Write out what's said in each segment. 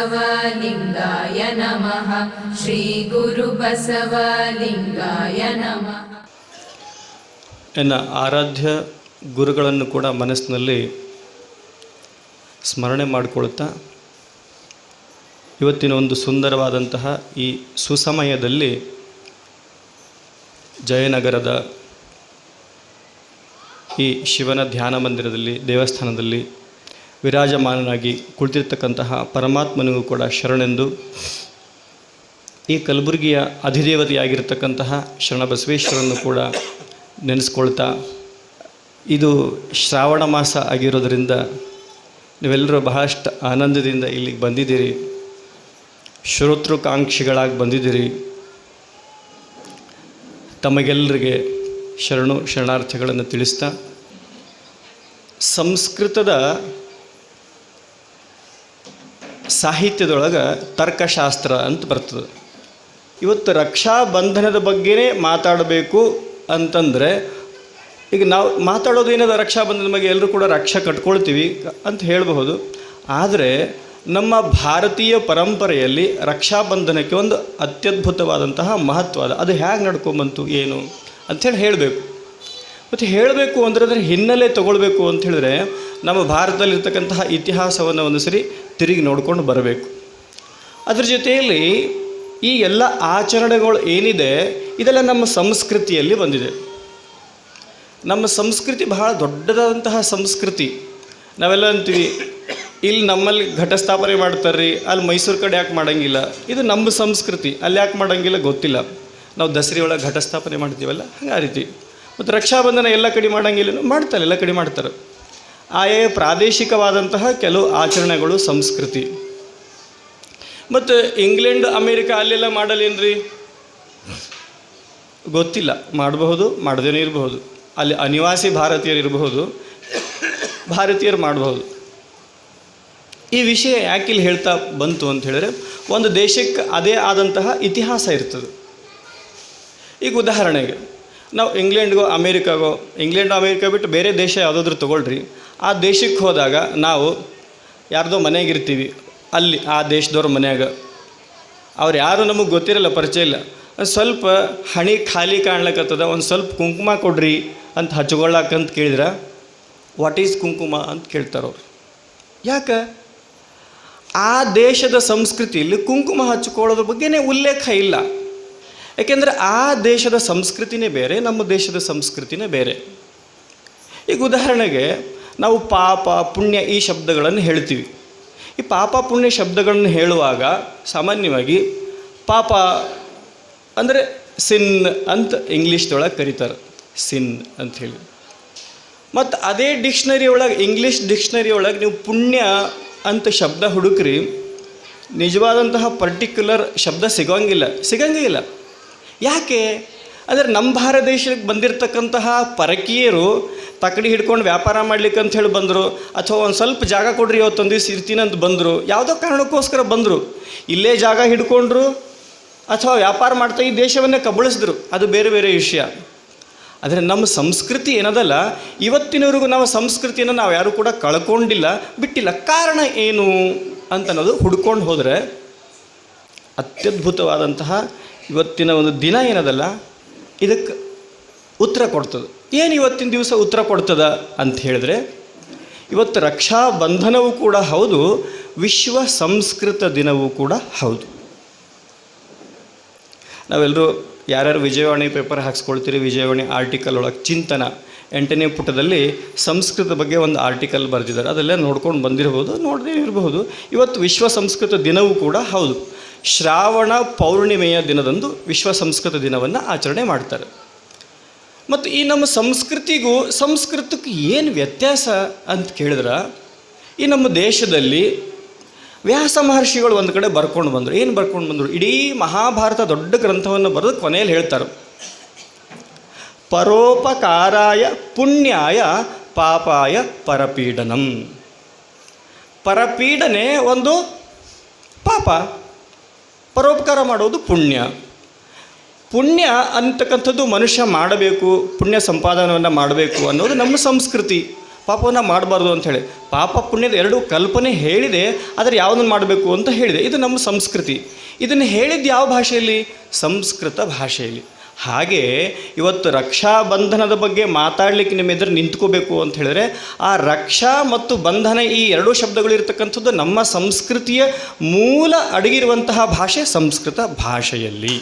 श्रीगुरुबसवलिङ्गाय नमः श्रीगुरुबसवलिङ्गाय नमः ಎನ್ನ ಆರಾಧ್ಯ ಗುರುಗಳನ್ನು ಕೂಡ ಮನಸ್ಸಿನಲ್ಲಿ ಸ್ಮರಣೆ ಮಾಡಿಕೊಳ್ತಾ ಇವತ್ತಿನ ಒಂದು ಸುಂದರವಾದಂತಹ ಈ ಸುಸಮಯದಲ್ಲಿ ಜಯನಗರದ ಈ ಶಿವನ ಧ್ಯಾನ ಮಂದಿರದಲ್ಲಿ ದೇವಸ್ಥಾನದಲ್ಲಿ ವಿರಾಜಮಾನನಾಗಿ ಕುಳಿತಿರ್ತಕ್ಕಂತಹ ಪರಮಾತ್ಮನಿಗೂ ಕೂಡ ಶರಣೆಂದು ಈ ಕಲಬುರಗಿಯ ಅಧಿದೇವತೆಯಾಗಿರ್ತಕ್ಕಂತಹ ಶರಣಬಸವೇಶ್ವರನ್ನು ಕೂಡ ನೆನೆಸ್ಕೊಳ್ತಾ ಇದು ಶ್ರಾವಣ ಮಾಸ ಆಗಿರೋದರಿಂದ ನೀವೆಲ್ಲರೂ ಬಹಳಷ್ಟು ಆನಂದದಿಂದ ಇಲ್ಲಿಗೆ ಬಂದಿದ್ದೀರಿ. ಶ್ರೋತೃಕಾಂಕ್ಷಿಗಳಾಗಿ ಬಂದಿದ್ದೀರಿ. ತಮಗೆಲ್ಲರಿಗೆ ಶರಣು ಶರಣಾರ್ಥಿಗಳನ್ನು ತಿಳಿಸ್ತಾ ಸಂಸ್ಕೃತದ ಸಾಹಿತ್ಯದೊಳಗೆ ತರ್ಕಶಾಸ್ತ್ರ ಅಂತ ಬರ್ತದೆ. ಇವತ್ತು ರಕ್ಷಾ ಬಂಧನದ ಬಗ್ಗೆನೇ ಮಾತಾಡಬೇಕು ಅಂತಂದರೆ, ಈಗ ನಾವು ಮಾತಾಡೋದು ಏನದ ರಕ್ಷಾ ಬಂಧನದ ಬಗ್ಗೆ ಎಲ್ಲರೂ ಕೂಡ ರಕ್ಷಾ ಕಟ್ಕೊಳ್ತೀವಿ ಅಂತ ಹೇಳಬಹುದು. ಆದರೆ ನಮ್ಮ ಭಾರತೀಯ ಪರಂಪರೆಯಲ್ಲಿ ರಕ್ಷಾಬಂಧನಕ್ಕೆ ಒಂದು ಅತ್ಯದ್ಭುತವಾದಂತಹ ಮಹತ್ವ ಅದ ಅದು ಹೇಗೆ ನಡ್ಕೊಂಬಂತು, ಏನು ಅಂಥೇಳಿ ಹೇಳಬೇಕು. ಮತ್ತು ಹೇಳಬೇಕು ಅಂದರೆ ಅದರ ಹಿನ್ನೆಲೆ ತಗೊಳ್ಬೇಕು ಅಂತ ಹೇಳಿದ್ರೆ ನಮ್ಮ ಭಾರತದಲ್ಲಿರ್ತಕ್ಕಂತಹ ಇತಿಹಾಸವನ್ನು ಒಂದು ಸರಿ ತಿರುಗಿ ನೋಡ್ಕೊಂಡು ಬರಬೇಕು. ಅದ್ರ ಜೊತೆಯಲ್ಲಿ ಈ ಎಲ್ಲ ಆಚರಣೆಗಳು ಏನಿದೆ, ಇದೆಲ್ಲ ನಮ್ಮ ಸಂಸ್ಕೃತಿಯಲ್ಲಿ ಬಂದಿದೆ. ನಮ್ಮ ಸಂಸ್ಕೃತಿ ಬಹಳ ದೊಡ್ಡದಾದಂತಹ ಸಂಸ್ಕೃತಿ. ನಾವೆಲ್ಲ ಅಂತೀವಿ, ಇಲ್ಲಿ ನಮ್ಮಲ್ಲಿ ಘಟಸ್ಥಾಪನೆ ಮಾಡ್ತಾರೆ ರೀ ಅಲ್ಲಿ ಮೈಸೂರು ಕಡೆ ಯಾಕೆ ಮಾಡಂಗಿಲ್ಲ? ಇದು ನಮ್ಮ ಸಂಸ್ಕೃತಿ, ಅಲ್ಲಿ ಯಾಕೆ ಮಾಡೋಂಗಿಲ್ಲ ಗೊತ್ತಿಲ್ಲ. ನಾವು ದಸರಿ ಒಳಗೆ ಘಟಸ್ಥಾಪನೆ ಮಾಡ್ತೀವಲ್ಲ, ಹಂಗೆ ಆ ರೀತಿ. ಮತ್ತು ರಕ್ಷಾಬಂಧನ ಎಲ್ಲ ಕಡೆ ಮಾಡೋಂಗಿಲ್ಲ, ಮಾಡ್ತಾರೆ, ಎಲ್ಲ ಕಡೆ ಮಾಡ್ತಾರೆ. ಆಯಾ ಪ್ರಾದೇಶಿಕವಾದಂತಹ ಕೆಲವು ಆಚರಣೆಗಳು ಸಂಸ್ಕೃತಿ. ಮತ್ತು ಇಂಗ್ಲೆಂಡ್, ಅಮೇರಿಕ ಅಲ್ಲೆಲ್ಲ ಮಾಡಲೇನ್ರಿ? ಗೊತ್ತಿಲ್ಲ. ಮಾಡಬಹುದು, ಮಾಡದೇನೂ ಇರಬಹುದು. ಅಲ್ಲಿ ಅನಿವಾಸಿ ಭಾರತೀಯರು ಇರಬಹುದು. ಭಾರತೀಯರು ಮಾಡಬಹುದು. ಈ ವಿಷಯ ಯಾಕೆ ಇಲ್ಲಿ ಹೇಳ್ತಾ ಬಂತು ಅಂತ ಹೇಳಿದ್ರೆ, ಒಂದು ದೇಶಕ್ಕೆ ಅದೇ ಆದಂತಹ ಇತಿಹಾಸ ಇರ್ತದೆ. ಈಗ ಉದಾಹರಣೆಗೆ, ನಾವು ಇಂಗ್ಲೆಂಡ್ಗೋ, ಅಮೇರಿಕಾಗೋ, ಇಂಗ್ಲೆಂಡ್, ಅಮೇರಿಕಾ ಬಿಟ್ಟು ಬೇರೆ ದೇಶ ಯಾವುದಾದ್ರೂ ತೊಗೊಳ್ರಿ ಆ ದೇಶಕ್ಕೆ ಹೋದಾಗ ನಾವು ಯಾರ್ದೋ ಮನೆಯಾಗಿರ್ತೀವಿ ಅಲ್ಲಿ ಆ ದೇಶದವ್ರ ಮನೆಯಾಗ. ಅವ್ರು ಯಾರು ನಮಗೆ ಗೊತ್ತಿರಲ್ಲ, ಪರಿಚಯ ಇಲ್ಲ. ಸ್ವಲ್ಪ ಹಣಿ ಖಾಲಿ ಕಾಣ್ಲಕ್ಕತ್ತದ ಒಂದು ಸ್ವಲ್ಪ ಕುಂಕುಮ ಕೊಡ್ರಿ ಅಂತ ಹಚ್ಕೊಳ್ಳಾಕಂತ ಕೇಳಿದ್ರೆ ವಾಟ್ ಈಸ್ ಕುಂಕುಮ? ಅಂತ ಕೇಳ್ತಾರೆ ಅವ್ರು. ಯಾಕೆ? ಆ ದೇಶದ ಸಂಸ್ಕೃತಿಯಲ್ಲಿ ಕುಂಕುಮ ಹಚ್ಕೊಳ್ಳೋದ್ರ ಬಗ್ಗೆನೇ ಉಲ್ಲೇಖ ಇಲ್ಲ. ಯಾಕೆಂದರೆ ಆ ದೇಶದ ಸಂಸ್ಕೃತಿನೇ ಬೇರೆ, ನಮ್ಮ ದೇಶದ ಸಂಸ್ಕೃತಿನೇ ಬೇರೆ. ಈಗ ಉದಾಹರಣೆಗೆ ನಾವು ಪಾಪ, ಪುಣ್ಯ ಈ ಶಬ್ದಗಳನ್ನು ಹೇಳ್ತೀವಿ. ಈ ಪಾಪ, ಪುಣ್ಯ ಶಬ್ದಗಳನ್ನು ಹೇಳುವಾಗ ಸಾಮಾನ್ಯವಾಗಿ ಪಾಪ ಅಂದರೆ ಸಿನ್ ಅಂತ ಇಂಗ್ಲೀಷ್ದೊಳಗೆ ಕರೀತಾರೆ. ಸಿನ್ ಅಂತ ಹೇಳಿ. ಮತ್ತು ಅದೇ ಡಿಕ್ಷ್ನರಿ ಒಳಗೆ, ಇಂಗ್ಲೀಷ್ ಡಿಕ್ಷ್ನರಿ ಒಳಗೆ ನೀವು ಪುಣ್ಯ ಅಂತ ಶಬ್ದ ಹುಡುಕ್ರಿ, ನಿಜವಾದಂತಹ ಪರ್ಟಿಕ್ಯುಲರ್ ಶಬ್ದ ಸಿಗೋಂಗಿಲ್ಲ. ಸಿಗಂಗಿಲ್ಲ. ಯಾಕೆ? ಅಂದರೆ ನಮ್ಮ ಭಾರತ ದೇಶಕ್ಕೆ ಬಂದಿರತಕ್ಕಂತಹ ಪರಕೀಯರು ತಕಡಿ ಹಿಡ್ಕೊಂಡು ವ್ಯಾಪಾರ ಮಾಡ್ಲಿಕ್ಕೆ ಅಂತ ಹೇಳಿ ಬಂದರು, ಅಥವಾ ಒಂದು ಸ್ವಲ್ಪ ಜಾಗ ಕೊಡ್ರಿ ಇವತ್ತೊಂದು ದಿವಸ ಇರ್ತೀನಿ ಅಂತ ಬಂದರು, ಯಾವುದೋ ಕಾರಣಕ್ಕೋಸ್ಕರ ಬಂದರು. ಇಲ್ಲೇ ಜಾಗ ಹಿಡ್ಕೊಂಡ್ರು, ಅಥವಾ ವ್ಯಾಪಾರ ಮಾಡ್ತಾ ಈ ದೇಶವನ್ನೇ ಕಬಳಿಸಿದ್ರು. ಅದು ಬೇರೆ ಬೇರೆ ವಿಷಯ. ಆದರೆ ನಮ್ಮ ಸಂಸ್ಕೃತಿ ಏನದಲ್ಲ, ಇವತ್ತಿನವರೆಗೂ ನಮ್ಮ ಸಂಸ್ಕೃತಿಯನ್ನು ನಾವು ಯಾರೂ ಕೂಡ ಕಳ್ಕೊಂಡಿಲ್ಲ, ಬಿಟ್ಟಿಲ್ಲ. ಕಾರಣ ಏನು ಅಂತ ಅನ್ನೋದು ಹುಡ್ಕೊಂಡು ಹೋದರೆ ಅತ್ಯದ್ಭುತವಾದಂತಹ ಇವತ್ತಿನ ಒಂದು ದಿನ ಏನದಲ್ಲ ಇದಕ್ಕೆ ಉತ್ತರ ಕೊಡ್ತದೆ. ಏನು ಇವತ್ತಿನ ದಿವಸ ಉತ್ತರ ಕೊಡ್ತದ ಅಂತ ಹೇಳಿದ್ರೆ, ಇವತ್ತು ರಕ್ಷಾ ಬಂಧನವೂ ಕೂಡ ಹೌದು, ವಿಶ್ವ ಸಂಸ್ಕೃತ ದಿನವೂ ಕೂಡ ಹೌದು. ನಾವೆಲ್ಲರೂ ಯಾರ್ಯಾರು ವಿಜಯವಾಣಿ ಪೇಪರ್ ಹಾಕ್ಸ್ಕೊಳ್ತೀರಿ, ವಿಜಯವಾಣಿ ಆರ್ಟಿಕಲ್ ಒಳಗೆ ಚಿಂತನ. ಎಂಟನೇ ಪುಟದಲ್ಲಿ ಸಂಸ್ಕೃತ ಬಗ್ಗೆ ಒಂದು ಆರ್ಟಿಕಲ್ ಬರೆದಿದ್ದಾರೆ. ಅದೆಲ್ಲ ನೋಡ್ಕೊಂಡು ಬಂದಿರಬಹುದು ನೋಡದೇ ಇರಬಹುದು ಇವತ್ತು ವಿಶ್ವ ಸಂಸ್ಕೃತ ದಿನವೂ ಕೂಡ ಹೌದು. ಶ್ರಾವಣ ಪೌರ್ಣಿಮೆಯ ದಿನದಂದು ವಿಶ್ವ ಸಂಸ್ಕೃತ ದಿನವನ್ನು ಆಚರಣೆ ಮಾಡ್ತಾರೆ. ಮತ್ತು ಈ ನಮ್ಮ ಸಂಸ್ಕೃತಿಗೂ ಸಂಸ್ಕೃತಕ್ಕೆ ಏನು ವ್ಯತ್ಯಾಸ ಅಂತ ಕೇಳಿದ್ರೆ, ಈ ನಮ್ಮ ದೇಶದಲ್ಲಿ ವ್ಯಾಸ ಮಹರ್ಷಿಗಳು ಒಂದು ಕಡೆ ಬರ್ಕೊಂಡು ಬಂದರು. ಏನು ಬರ್ಕೊಂಡು ಬಂದರು? ಇಡೀ ಮಹಾಭಾರತ ದೊಡ್ಡ ಗ್ರಂಥವನ್ನು ಬರೆದು ಕೊನೆಯಲ್ಲಿ ಹೇಳ್ತಾರೆ. ಪರೋಪಕಾರಾಯ ಪುಣ್ಯಾಯ ಪಾಪಾಯ ಪರಪೀಡನಂ. ಪರಪೀಡನೆ ಒಂದು ಪಾಪ. ಪರೋಪಕಾರ ಮಾಡೋದು ಪುಣ್ಯ. ಪುಣ್ಯ ಅಂತಕ್ಕಂಥದ್ದು ಮನುಷ್ಯ ಮಾಡಬೇಕು, ಪುಣ್ಯ ಸಂಪಾದನವನ್ನು ಮಾಡಬೇಕು ಅನ್ನೋದು ನಮ್ಮ ಸಂಸ್ಕೃತಿ. ಪಾಪವನ್ನು ಮಾಡಬಾರ್ದು ಅಂಥೇಳಿ ಪಾಪ ಪುಣ್ಯದ ಎರಡು ಕಲ್ಪನೆ ಹೇಳಿದೆ, ಆದರೆ ಯಾವುದನ್ನು ಮಾಡಬೇಕು ಅಂತ ಹೇಳಿದೆ. ಇದು ನಮ್ಮ ಸಂಸ್ಕೃತಿ. ಇದನ್ನು ಹೇಳಿದ್ದು ಯಾವ ಭಾಷೆಯಲ್ಲಿ? ಸಂಸ್ಕೃತ ಭಾಷೆಯಲ್ಲಿ. ಹಾಗೆ ಇವತ್ತು ರಕ್ಷಾ ಬಂಧನದ ಬಗ್ಗೆ ಮಾತಾಡಲಿಕ್ಕೆ ನಿಮ್ಮ ಎದುರು ನಿಂತ್ಕೋಬೇಕು ಅಂತ ಹೇಳಿದ್ರೆ, ಆ ರಕ್ಷಾ ಮತ್ತು ಬಂಧನ ಈ ಎರಡೂ ಶಬ್ದಗಳು ಇರತಕ್ಕಂಥದ್ದು ನಮ್ಮ ಸಂಸ್ಕೃತಿಯ ಮೂಲ ಅಡಗಿರುವಂತಹ ಭಾಷೆ ಸಂಸ್ಕೃತ ಭಾಷೆಯಲ್ಲಿ.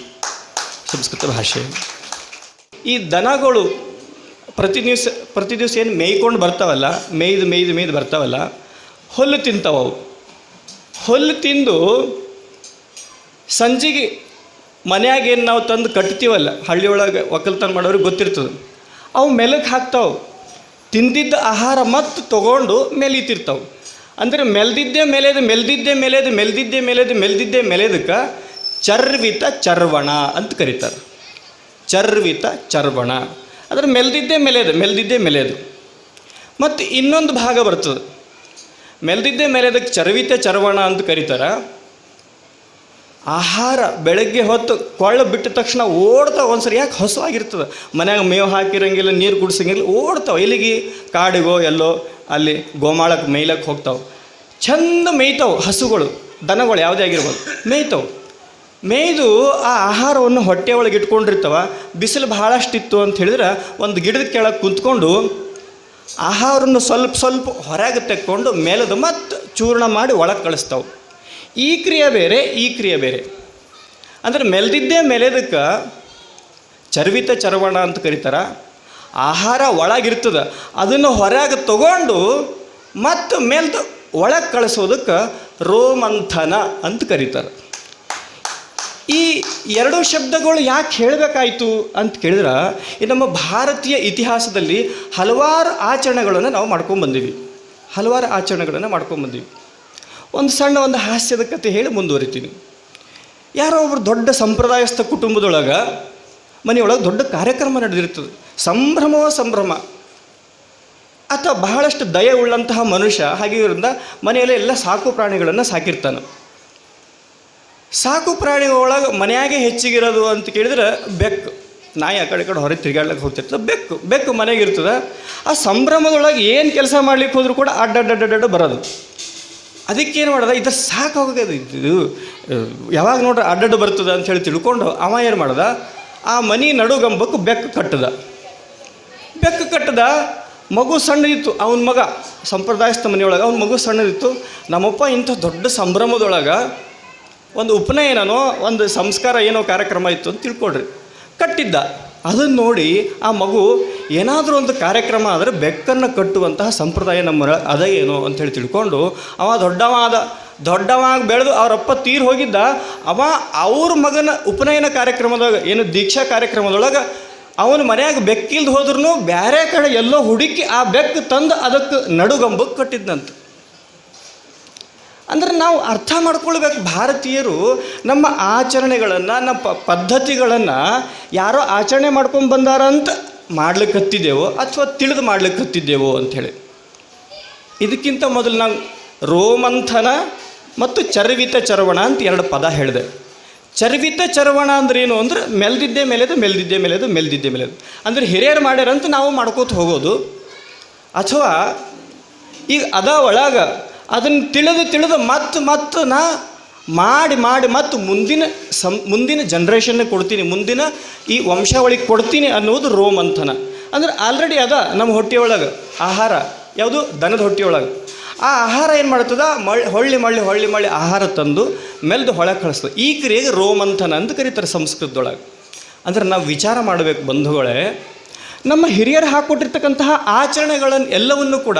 ಸಂಸ್ಕೃತ ಭಾಷೆ. ಈ ದನಗಳು ಪ್ರತಿ ದಿವಸ ಪ್ರತಿ ದಿವಸ ಏನು ಮೇಯ್ಕೊಂಡು ಬರ್ತಾವಲ್ಲ, ಮೇಯ್ದು ಮೇಯ್ದು ಮೇಯ್ದು ಬರ್ತಾವಲ್ಲ, ಹುಲ್ಲು ತಿಂತಾವವು ಹುಲ್ಲು ತಿಂದು ಸಂಜೆಗೆ ಮನ್ಯಾಗ ಏನು ನಾವು ತಂದು ಕಟ್ತೀವಲ್ಲ, ಹಳ್ಳಿ ಒಳಗೆ ಒಕ್ಕಲ್ತನ ಮಾಡೋರಿಗೆ ಗೊತ್ತಿರ್ತದೆ. ಅವು ಮೆಲಕ್ಕೆ ಹಾಕ್ತಾವೆ. ತಿಂದಿದ್ದ ಆಹಾರ ಮತ್ತು ತೊಗೊಂಡು ಮೆಲೀತಿರ್ತಾವೆ. ಅಂದರೆ ಮೆಲ್ದಿದ್ದೆ ಮೇಲೆದು ಮೆಲ್ದಿದ್ದೆ ಮೇಲೆದು, ಮೆಲ್ದಿದ್ದೇ ಮೇಲೆದು, ಮೆಲ್ದಿದ್ದೇ ಮೇಲೆದಕ್ಕೆ ಚರ್ವಿತ ಚರ್ವಣ ಅಂತ ಕರೀತಾರೆ. ಚರ್ವಿತ ಚರ್ವಣ. ಅದರ ಮೆಲ್ದಿದ್ದೇ ಮೇಲೆದು ಮೆಲ್ದಿದ್ದೇ ಮೇಲೆದು. ಮತ್ತು ಇನ್ನೊಂದು ಭಾಗ ಬರ್ತದೆ. ಮೆಲ್ದಿದ್ದೇ ಮೇಲೆದಕ್ಕೆ ಚರ್ವಿತ ಚರ್ವಣ ಅಂತ ಕರೀತಾರೆ. ಆಹಾರ ಬೆಳಗ್ಗೆ ಹೊತ್ತು ಕೊಳ್ಳ ಬಿಟ್ಟ ತಕ್ಷಣ ಓಡ್ತಾವೆ ಒಂದ್ಸರಿ ಯಾಕೆ ಹಸುವಾಗಿರ್ತದೆ? ಮನ್ಯಾಗ ಮೇವು ಹಾಕಿರಂಗಿಲ್ಲ, ನೀರು ಕುಡಿಸಂಗಿಲ್ಲ, ಓಡ್ತಾವೆ. ಎಲ್ಲಿಗೆ? ಕಾಡಿಗೋ, ಎಲ್ಲೋ, ಅಲ್ಲಿ ಗೋಮಾಳಕ್ಕೆ ಮೇಯ್ಲಕ್ಕೆ ಹೋಗ್ತಾವೆ. ಚಂದ ಮೇಯ್ತಾವೆ ಹಸುಗಳು, ದನಗಳು ಯಾವುದೇ ಆಗಿರ್ಬೋದು. ಮೇಯ್ತಾವೆ. ಮೇಯ್ದು ಆ ಆಹಾರವನ್ನು ಹೊಟ್ಟೆ ಒಳಗೆ ಇಟ್ಕೊಂಡಿರ್ತಾವ. ಬಿಸಿಲು ಭಾಳಷ್ಟಿತ್ತು ಅಂತ ಹೇಳಿದ್ರೆ ಒಂದು ಗಿಡದ ಕೆಳಗೆ ಕುಂತ್ಕೊಂಡು ಆಹಾರವನ್ನು ಸ್ವಲ್ಪ ಸ್ವಲ್ಪ ಹೊರಗೆ ತೆಕ್ಕೊಂಡು ಮೇಲದು ಮತ್ತು ಚೂರ್ಣ ಮಾಡಿ ಒಳಗೆ ಕಳಿಸ್ತಾವೆ. ಈ ಕ್ರಿಯೆ ಬೇರೆ, ಈ ಕ್ರಿಯೆ ಬೇರೆ. ಅಂದರೆ ಮೆಲ್ದಿದ್ದೇ ಮೆಲೆದಕ್ಕೆ ಚರ್ವಿತ ಚರ್ವಣ ಅಂತ ಕರೀತಾರ. ಆಹಾರ ಒಳಗಿರ್ತದೆ, ಅದನ್ನು ಹೊರಗೆ ತಗೊಂಡು ಮತ್ತು ಮೇಲ್ದು ಒಳಗೆ ಕಳಿಸೋದಕ್ಕೆ ರೋಮಂಥನ ಅಂತ ಕರೀತಾರೆ. ಈ ಎರಡು ಶಬ್ದಗಳು ಯಾಕೆ ಹೇಳಬೇಕಾಯ್ತು ಅಂತ ಕೇಳಿದ್ರೆ, ಈ ನಮ್ಮ ಭಾರತೀಯ ಇತಿಹಾಸದಲ್ಲಿ ಹಲವಾರು ಆಚರಣೆಗಳನ್ನು ನಾವು ಮಾಡ್ಕೊಂಡ್ಬಂದೀವಿ ಹಲವಾರು ಆಚರಣೆಗಳನ್ನು ಮಾಡ್ಕೊಂಡ್ಬಂದೀವಿ ಒಂದು ಸಣ್ಣ ಒಂದು ಹಾಸ್ಯದ ಕತೆ ಹೇಳಿ ಮುಂದುವರಿತೀನಿ. ಯಾರೋ ಒಬ್ಬರು ದೊಡ್ಡ ಸಂಪ್ರದಾಯಸ್ಥ ಕುಟುಂಬದೊಳಗೆ ಮನೆಯೊಳಗೆ ದೊಡ್ಡ ಕಾರ್ಯಕ್ರಮ ನಡೆದಿರ್ತದೆ. ಸಂಭ್ರಮವ ಸಂಭ್ರಮ. ಆತ ಬಹಳಷ್ಟು ದಯ ಉಳ್ಳಂತಹ ಮನುಷ್ಯ ಹಾಗಿರೋದ್ರಿಂದ ಮನೆಯಲ್ಲೇ ಎಲ್ಲ ಸಾಕು ಪ್ರಾಣಿಗಳನ್ನು ಸಾಕಿರ್ತಾನೆ. ಸಾಕು ಪ್ರಾಣಿಗಳೊಳಗೆ ಮನೆಯಾಗೆ ಹೆಚ್ಚಿಗಿರೋದು ಅಂತ ಕೇಳಿದ್ರೆ ಬೆಕ್ಕು. ನಾಯಿ ಆ ಕಡೆ ಕಡೆ ಹೊರಗೆ ತಿರುಗಾಡ್ಲಿಕ್ಕೆ ಹೋಗ್ತಿರ್ತದೆ. ಬೆಕ್ಕು ಬೆಕ್ಕು ಮನೆಗೆ ಇರ್ತದೆ. ಆ ಸಂಭ್ರಮದೊಳಗೆ ಏನು ಕೆಲಸ ಮಾಡ್ಲಿಕ್ಕೆ ಹೋದರೂ ಕೂಡ ಅಡ್ಡಡ್ಡಡ್ಡಡ್ಡ ಬರೋದು. ಅದಕ್ಕೇನು ಮಾಡೋದ? ಇದು ಸಾಕಾಗೋದು ಇದು ಯಾವಾಗ ನೋಡ್ರೆ ಅಡ್ಡಡ್ಡು ಬರ್ತದೆ ಅಂತ ಹೇಳಿ ತಿಳ್ಕೊಂಡು ಅವ ಏನು ಮಾಡ್ದ? ಆ ಮನೆ ನಡುಗಂಬಕ್ಕೆ ಬೆಕ್ಕು ಕಟ್ಟದ. ಬೆಕ್ಕು ಕಟ್ಟದ, ಮಗು ಸಣ್ಣದಿತ್ತು, ಅವನ ಮಗ, ಸಂಪ್ರದಾಯಸ್ಥ ಮನೆಯೊಳಗೆ ಅವ್ನ ಮಗು ಸಣ್ಣದಿತ್ತು. ನಮ್ಮಪ್ಪ ಇಂಥ ದೊಡ್ಡ ಸಂಭ್ರಮದೊಳಗೆ ಒಂದು ಉಪನಯನೋ ಒಂದು ಸಂಸ್ಕಾರ ಏನೋ ಕಾರ್ಯಕ್ರಮ ಇತ್ತು ಅಂತ ತಿಳ್ಕೊಡ್ರಿ. ಕಟ್ಟಿದ್ದ. ಅದನ್ನು ನೋಡಿ ಆ ಮಗು ಏನಾದರೂ ಒಂದು ಕಾರ್ಯಕ್ರಮ ಆದರೆ ಬೆಕ್ಕನ್ನು ಕಟ್ಟುವಂತಹ ಸಂಪ್ರದಾಯ ನಮ್ಮ ಅದ ಏನು ಅಂಥೇಳಿ ತಿಳ್ಕೊಂಡು ಅವ ದೊಡ್ಡವಾದ, ದೊಡ್ಡವಾಗಿ ಬೆಳೆದು ಅವರಪ್ಪ ತೀರ್ ಹೋಗಿದ್ದ, ಅವ ಅವ್ರ ಮಗನ ಉಪನಯನ ಕಾರ್ಯಕ್ರಮದಾಗ ಏನು ದೀಕ್ಷಾ ಕಾರ್ಯಕ್ರಮದೊಳಗೆ ಅವನ ಮನೆಯಾಗ ಬೆಕ್ಕಿಲ್ದು ಹೋದ್ರೂ ಬೇರೆ ಕಡೆ ಎಲ್ಲೋ ಹುಡುಕಿ ಆ ಬೆಕ್ಕು ತಂದು ಅದಕ್ಕೆ ನಡುಗಂಬಕ್ಕೆ ಕಟ್ಟಿದ್ನಂತ. ಅಂದರೆ ನಾವು ಅರ್ಥ ಮಾಡ್ಕೊಳ್ಬೇಕು ಭಾರತೀಯರು, ನಮ್ಮ ಆಚರಣೆಗಳನ್ನು, ನಮ್ಮ ಪದ್ಧತಿಗಳನ್ನು ಯಾರೋ ಆಚರಣೆ ಮಾಡ್ಕೊಂಡು ಬಂದಾರ ಅಂತ ಮಾಡ್ಲಿಕ್ಕೆ ಹತ್ತಿದ್ದೇವೋ ಅಥವಾ ತಿಳಿದು ಮಾಡ್ಲಿಕ್ಕೆ ಹತ್ತಿದ್ದೇವೋ ಅಂಥೇಳಿ ಇದಕ್ಕಿಂತ ಮೊದಲು ನಾವು ರೋಮಂಥನ ಮತ್ತು ಚರ್ವಿತ ಚರವಣ ಅಂತ ಎರಡು ಪದ ಹೇಳಿದೆ. ಚರ್ವಿತ ಚರವಣ ಅಂದ್ರೆ ಏನು ಅಂದ್ರೆ ಮೆಲ್ದಿದ್ದೆ ಮೇಲೆದು ಮೆಲ್ದಿದ್ದೆ ಮೇಲೆದು ಮೆಲ್ದಿದ್ದೆ ಮೇಲೆದು. ಅಂದರೆ ಹಿರಿಯರು ಮಾಡ್ಯಾರಂತ ನಾವು ಮಾಡ್ಕೋತ ಹೋಗೋದು. ಅಥವಾ ಈಗ ಅದ ಒಳಗೆ ಅದನ್ನು ತಿಳಿದು ತಿಳಿದು ಮತ್ತೆ ಮತ್ತು ನಾ ಮಾಡಿ ಮಾಡಿ ಮತ್ತು ಮುಂದಿನ ಸಂ ಮುಂದಿನ ಜನ್ರೇಷನ್ಗೆ ಕೊಡ್ತೀನಿ, ಮುಂದಿನ ಈ ವಂಶಾವಳಿಗೆ ಕೊಡ್ತೀನಿ ಅನ್ನೋದು ರೋಮಂಥನ. ಅಂದ್ರೆ ಆಲ್ರೆಡಿ ಅದ ನಮ್ಮ ಹೊಟ್ಟೆಯೊಳಗೆ ಆಹಾರ, ಯಾವುದು? ದನದ ಹೊಟ್ಟೆಯೊಳಗೆ ಆ ಆಹಾರ ಏನು ಮಾಡ್ತದ? ಮಳ್ಳಿ ಹೊಳ್ಳಿ ಮಳ್ಳಿ ಹೊಳ್ಳಿ ಮಳ್ಳಿ ಆಹಾರ ತಂದು ಮೆಲ್ದು ಹೊಳಗೆ ಕಳಿಸ್ತದೆ. ಈ ಕ್ರಿಯೆಗೆ ರೋಮಂಥನ ಅಂತ ಕರೀತಾರೆ ಸಂಸ್ಕೃತದೊಳಗೆ. ಅಂದ್ರೆ ನಾವು ವಿಚಾರ ಮಾಡಬೇಕು ಬಂಧುಗಳೇ ನಮ್ಮ ಹಿರಿಯರು ಹಾಕ್ಕೊಟ್ಟಿರ್ತಕ್ಕಂತಹ ಆಚರಣೆಗಳನ್ನು ಎಲ್ಲವನ್ನು ಕೂಡ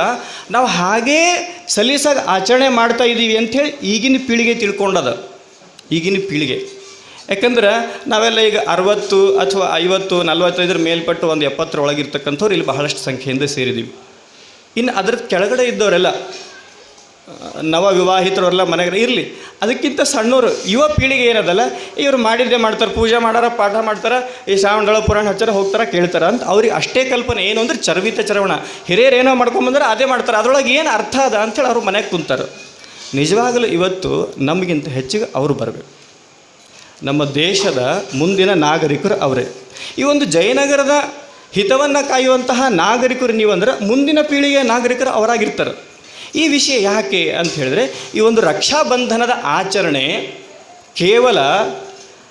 ನಾವು ಹಾಗೇ ಸಲೀಸಾಗಿ ಆಚರಣೆ ಮಾಡ್ತಾ ಇದ್ದೀವಿ ಅಂಥೇಳಿ ಈಗಿನ ಪೀಳಿಗೆ ತಿಳ್ಕೊಂಡದ. ಈಗಿನ ಪೀಳಿಗೆ. ಯಾಕಂದ್ರೆ ನಾವೆಲ್ಲ ಈಗ ಅರವತ್ತು ಅಥವಾ ಐವತ್ತು, ನಲ್ವತ್ತೈದರ ಮೇಲ್ಪಟ್ಟು ಒಂದು ಎಪ್ಪತ್ತರೊಳಗಿರ್ತಕ್ಕಂಥವ್ರು ಇಲ್ಲಿ ಬಹಳಷ್ಟು ಸಂಖ್ಯೆಯಿಂದ ಸೇರಿದ್ದೀವಿ. ಇನ್ನು ಅದರ ಕೆಳಗಡೆ ಇದ್ದವರೆಲ್ಲ ನವ ವಿವಾಹಿತರೆಲ್ಲ ಮನೆಗೆ ಇರಲಿ. ಅದಕ್ಕಿಂತ ಸಣ್ಣವರು, ಯುವ ಪೀಳಿಗೆ ಏನದಲ್ಲ, ಇವರು ಮಾಡಿದ್ದೆ ಮಾಡ್ತಾರೆ, ಪೂಜೆ ಮಾಡಾರ, ಪಾಠ ಮಾಡ್ತಾರೆ, ಈ ಶ್ರಾವಣದೊಳ ಪುರಾಣ ಹಚ್ಚಾರ, ಹೋಗ್ತಾರೆ, ಕೇಳ್ತಾರೆ ಅಂತ ಅವ್ರಿಗೆ ಅಷ್ಟೇ ಕಲ್ಪನೆ. ಏನು ಅಂದ್ರೆ ಚರ್ವಿತ ಚರವಣ. ಹಿರಿಯರು ಏನೋ ಮಾಡ್ಕೊಂಬಂದ್ರೆ ಅದೇ ಮಾಡ್ತಾರೆ. ಅದರೊಳಗೆ ಏನು ಅರ್ಥ ಅದ ಅಂಥೇಳಿ ಅವ್ರು ಮನೆಗೆ ಕುಂತಾರೆ. ನಿಜವಾಗಲೂ ಇವತ್ತು ನಮಗಿಂತ ಹೆಚ್ಚಿಗೆ ಅವರು ಬರಬೇಕು. ನಮ್ಮ ದೇಶದ ಮುಂದಿನ ನಾಗರಿಕರು ಅವರೇ. ಈ ಒಂದು ಜಯನಗರದ ಹಿತವನ್ನು ಕಾಯುವಂತಹ ನಾಗರಿಕರು ನೀವು ಅಂದ್ರೆ ಮುಂದಿನ ಪೀಳಿಗೆಯ ನಾಗರಿಕರು ಅವರಾಗಿರ್ತಾರೆ. ಈ ವಿಷಯ ಯಾಕೆ ಅಂತ ಹೇಳಿದ್ರೆ, ಈ ಒಂದು ರಕ್ಷಾಬಂಧನದ ಆಚರಣೆ ಕೇವಲ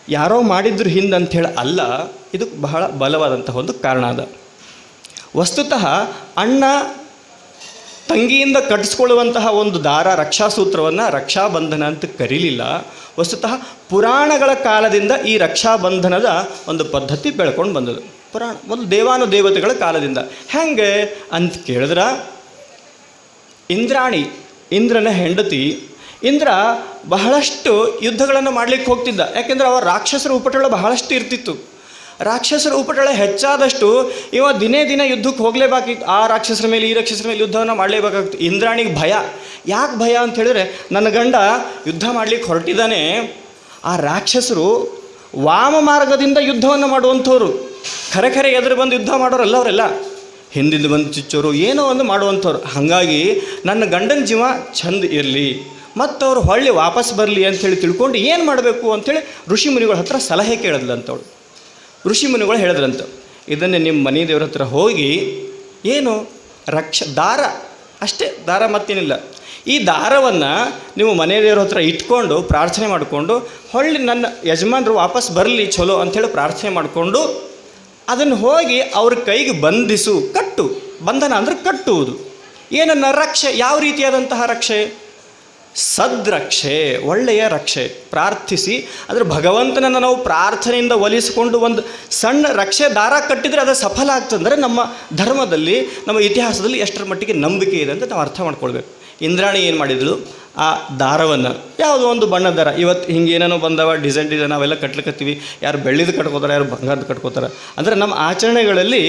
ಯಾರೋ ಮಾಡಿದ್ರು ಹಿಂದೆ ಅಂಥೇಳಿ ಅಲ್ಲ, ಇದು ಬಹಳ ಬಲವಾದಂತಹ ಒಂದು ಕಾರಣ ಅದ. ವಸ್ತುತಃ ಅಣ್ಣ ತಂಗಿಯಿಂದ ಕಟ್ಟಿಸ್ಕೊಳ್ಳುವಂತಹ ಒಂದು ದಾರ ರಕ್ಷಾಸೂತ್ರವನ್ನು ರಕ್ಷಾಬಂಧನ ಅಂತ ಕರೀಲಿಲ್ಲ. ವಸ್ತುತಃ ಪುರಾಣಗಳ ಕಾಲದಿಂದ ಈ ರಕ್ಷಾಬಂಧನದ ಒಂದು ಪದ್ಧತಿ ಬೆಳ್ಕೊಂಡು ಬಂದದು ಪುರಾಣ, ಒಂದು ದೇವಾನು ದೇವತೆಗಳ ಕಾಲದಿಂದ. ಹೆಂಗೆ ಅಂತ ಕೇಳಿದ್ರೆ ಇಂದ್ರಾಣಿ, ಇಂದ್ರನ ಹೆಂಡತಿ. ಇಂದ್ರ ಬಹಳಷ್ಟು ಯುದ್ಧಗಳನ್ನು ಮಾಡಲಿಕ್ಕೆ ಹೋಗ್ತಿದ್ದ. ಯಾಕೆಂದರೆ ಅವ ರಾಕ್ಷಸರ ಉಪಟಳ ಬಹಳಷ್ಟು ಇರ್ತಿತ್ತು. ರಾಕ್ಷಸರ ಉಪಟಳ ಹೆಚ್ಚಾದಷ್ಟು ಇವ ದಿನೇ ದಿನ ಯುದ್ಧಕ್ಕೆ ಹೋಗಲೇಬೇಕಿತ್ತು ಆ ರಾಕ್ಷಸರ ಮೇಲೆ, ಈ ರಾಕ್ಷಸರ ಮೇಲೆ ಯುದ್ಧವನ್ನು ಮಾಡಲೇಬೇಕಾಗಿತ್ತು ಇಂದ್ರಾಣಿಗೆ ಭಯ. ಯಾಕೆ ಭಯ ಅಂತ ಹೇಳಿದ್ರೆ, ನನ್ನ ಗಂಡ ಯುದ್ಧ ಮಾಡಲಿಕ್ಕೆ ಹೊರಟಿದ್ದಾನೆ. ಆ ರಾಕ್ಷಸರು ವಾಮ ಮಾರ್ಗದಿಂದ ಯುದ್ಧವನ್ನು ಮಾಡುವಂಥವ್ರು. ಖರೆ ಖರೆ ಎದುರು ಬಂದು ಯುದ್ಧ ಮಾಡೋರಲ್ಲ ಅವರೆಲ್ಲ. ಹಿಂದಿಂದ ಬಂದು ಚುಚ್ಚೋರು, ಏನೋ ಒಂದು ಮಾಡುವಂಥವ್ರು. ಹಾಗಾಗಿ ನನ್ನ ಗಂಡನ ಜೀವ ಚಂದ ಇರಲಿ ಮತ್ತು ಅವ್ರು ಹೊಳ್ಳಿ ವಾಪಸ್ ಬರಲಿ ಅಂಥೇಳಿ ತಿಳ್ಕೊಂಡು ಏನು ಮಾಡಬೇಕು ಅಂಥೇಳಿ ಋಷಿ ಮುನಿಗಳ ಹತ್ರ ಸಲಹೆ ಕೇಳಿದ್ಲಂತವಳು. ಋಷಿ ಮುನಿಗಳು ಹೇಳಿದ್ರಂತ, ಇದನ್ನೇ ನಿಮ್ಮ ಮನೆ ದೇವ್ರ ಹತ್ರ ಹೋಗಿ ಏನು, ರಕ್ಷ, ದಾರ, ಅಷ್ಟೇ, ದಾರ ಮತ್ತೇನಿಲ್ಲ. ಈ ದಾರವನ್ನು ನೀವು ಮನೆ ದೇವ್ರ ಹತ್ರ ಇಟ್ಕೊಂಡು ಪ್ರಾರ್ಥನೆ ಮಾಡಿಕೊಂಡು ಹೊಳ್ಳಿ ನನ್ನ ಯಜಮಾನರು ವಾಪಸ್ ಬರಲಿ ಚಲೋ ಅಂಥೇಳಿ ಪ್ರಾರ್ಥನೆ ಮಾಡಿಕೊಂಡು ಅದನ್ನು ಹೋಗಿ ಅವ್ರ ಕೈಗೆ ಬಂಧಿಸು ಕಟ್ಟು, ಬಂಧನ ಅಂದರೆ ಕಟ್ಟುವುದು. ಏನನ್ನ ರಕ್ಷೆ, ಯಾವ ರೀತಿಯಾದಂತಹ ರಕ್ಷೆ? ಸದ್ರಕ್ಷೆ, ಒಳ್ಳೆಯ ರಕ್ಷೆ. ಪ್ರಾರ್ಥಿಸಿ ಅಂದರೆ ಭಗವಂತನನ್ನು ನಾವು ಪ್ರಾರ್ಥನೆಯಿಂದ ಒಲಿಸಿಕೊಂಡು ಒಂದು ಸಣ್ಣ ರಕ್ಷೆ ದಾರ ಕಟ್ಟಿದರೆ ಅದು ಸಫಲ ಆಗ್ತಂದರೆ ನಮ್ಮ ಧರ್ಮದಲ್ಲಿ, ನಮ್ಮ ಇತಿಹಾಸದಲ್ಲಿ ಎಷ್ಟರ ಮಟ್ಟಿಗೆ ನಂಬಿಕೆ ಇದೆ ಅಂತ ನಾವು ಅರ್ಥ ಮಾಡ್ಕೊಳ್ಬೇಕು. ಇಂದ್ರಾಣಿ ಏನು ಮಾಡಿದಳು ಆ ದಾರವನ್ನು, ಯಾವುದೋ ಒಂದು ಬಣ್ಣದ ದಾರ. ಇವತ್ತು ಹಿಂಗೆ ಏನೇನೋ ಬಂದವ ಡಿಸೈನ್ ಡಿಸೈನ್ ಅವೆಲ್ಲ ಕಟ್ಲಿಕ್ಕತ್ತೀವಿ ಯಾರು ಬೆಳ್ಳಿದು ಕಟ್ಕೋತಾರೆ, ಯಾರು ಬಂಗಾರದ ಕಟ್ಕೋತಾರೆ. ಅಂದರೆ ನಮ್ಮ ಆಚರಣೆಗಳಲ್ಲಿ